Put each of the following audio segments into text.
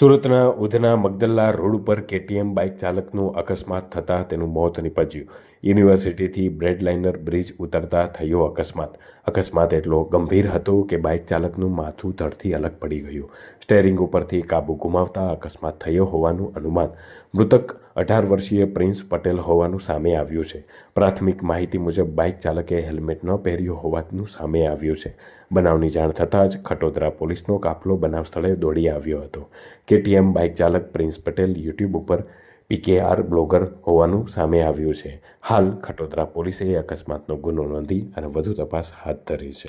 સુરતના ઉધના મગદલ્લા રોડ ઉપર KTM bike ચાલકનું અકસ્માત થતાં તેનું મોત નીપજ્યું. યુનિવર્સિટીથી બ્રેડલાઇનર બ્રિજ ઉતરતા થયો અકસ્માત. અકસ્માત એટલો ગંભીર હતો કે બાઇક ચાલકનું માથું ધડથી અલગ પડી ગયું. સ્ટેરિંગ ઉપરથી કાબુ ગુમાવતા અકસ્માત થયો હોવાનું અનુમાન. મૃતક અઢાર વર્ષીય પ્રિન્સ પટેલ હોવાનું સામે આવ્યું છે. પ્રાથમિક માહિતી મુજબ, બાઇક ચાલકે હેલ્મેટ ન પહેર્યું હોવાનું સામે આવ્યું છે. બનાવની જાણ થતાં જ ખટોદરા પોલીસનો કાફલો બનાવ સ્થળે દોડી આવ્યો હતો. કેટીએમ બાઇક ચાલક પ્રિન્સ પટેલ યુટ્યુબ ઉપર પીકેઆર બ્લોગર હોવાનું સામે આવ્યું છે. હાલ ખટોદરા પોલીસે અકસ્માતનો ગુનો નોંધી અને વધુ તપાસ હાથ ધરી છે.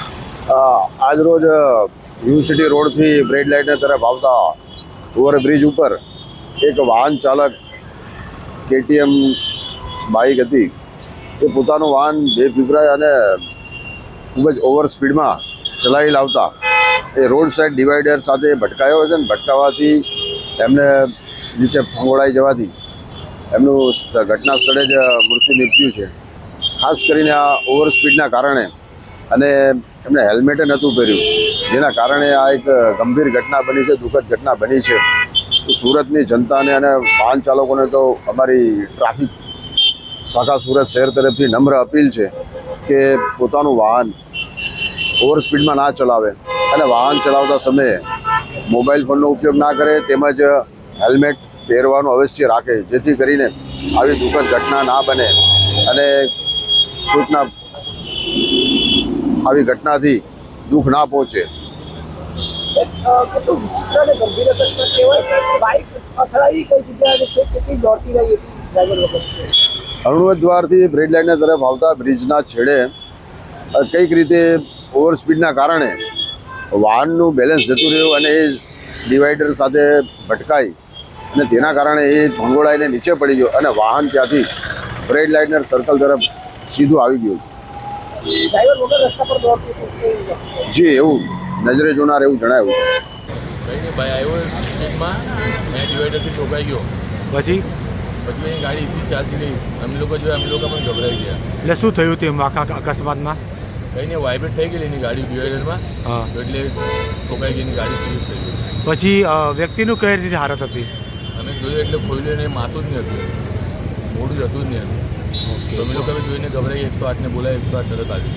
આજરોજ યુનિવર્સિટી રોડથી બ્રેડ લાઇટને તરફ આવતા ઓવરબ્રિજ ઉપર એક વાહન ચાલક કેટીએમ બાઇક હતી, એ પોતાનું વાહન બેફિકરાય અને ખૂબ જ ઓવર સ્પીડમાં ચલાવી લાવતા. એ રોડ સાઈડ ડિવાઈડર સાથે ભટકાયો છે ને ભટકાવાથી એમને નીચે ફંગોળાઈ જવાથી એમનું ઘટના સ્થળે જ મૃત્યુ નીપજ્યું છે. ખાસ કરીને આ ઓવર સ્પીડના કારણે અને એમણે હેલ્મેટે નહોતું પહેર્યું, જેના કારણે આ એક ગંભીર ઘટના બની છે, દુઃખદ ઘટના બની છે. સુરતની જનતાને અને વાહન ચાલકોને તો અમારી ટ્રાફિક શાખા સુરત શહેર તરફથી નમ્ર અપીલ છે કે પોતાનું વાહન ઓવર સ્પીડમાં ના ચલાવે અને વાહન ચલાવતા સમયે મોબાઈલ ફોનનો ઉપયોગ ના કરે, તેમજ હેલ્મેટ પહેરવાનું અવશ્ય રાખે, જેથી કરીને આવી દુઃખદ ઘટના ના બને અને કોઈકના આવી ઘટનાથી દુઃખ ના પહોંચે. અથડાઈ કઈ જગ્યાએ છે? કેટલી દોડતી રહી હતી ડ્રાઈવર વગર અરુણવત દ્વારથી બ્રેડ લાઇનના તરફ આવતા બ્રિજના છેડે કંઈક રીતે ઓવર સ્પીડના કારણે વાહનનું બેલેન્સ જતું રહ્યું અને એ ડિવાઈડર સાથે ભટકાઈ અને તેના કારણે એ ભંગોળાઈને નીચે પડી ગયો અને વાહન ત્યાંથી બ્રેડ લાઇનર સર્કલ તરફ સીધું આવી ગયું? જી એવું નજરે જોનાર એવું જણાવ્યું કઈ નહીં ભાઈ આવ્યો સ્પીડમાં મેં ડિવાઈડરથી ઠોકાઈ ગયો. પછી? પછી મેં ગાડી એટલી ચાલતી નહીં અમે લોકો જોયા અમે લોકો પણ ગભરાઈ ગયા. એટલે શું થયું તેમ આખા અકસ્માતમાં? કઈ નહીં વાઇબ્રેટ થઈ ગયેલી એની ગાડી ડિવાઈડરમાં હા. તો એટલે ઠોકાઈ ગઈ ગાડી સ્લીપ થઈ ગઈ. પછી વ્યક્તિનું કઈ રીતે હાલત હતી? અમે જોયું એટલે ખોલ્યું ને માથું જ નહીં હતું. મોઢું જ હતું જ નહીં. હતું તો અમે લોકો જોઈને ગભરાઈ એકસો આઠને બોલાય એકસો આઠ તરત આવી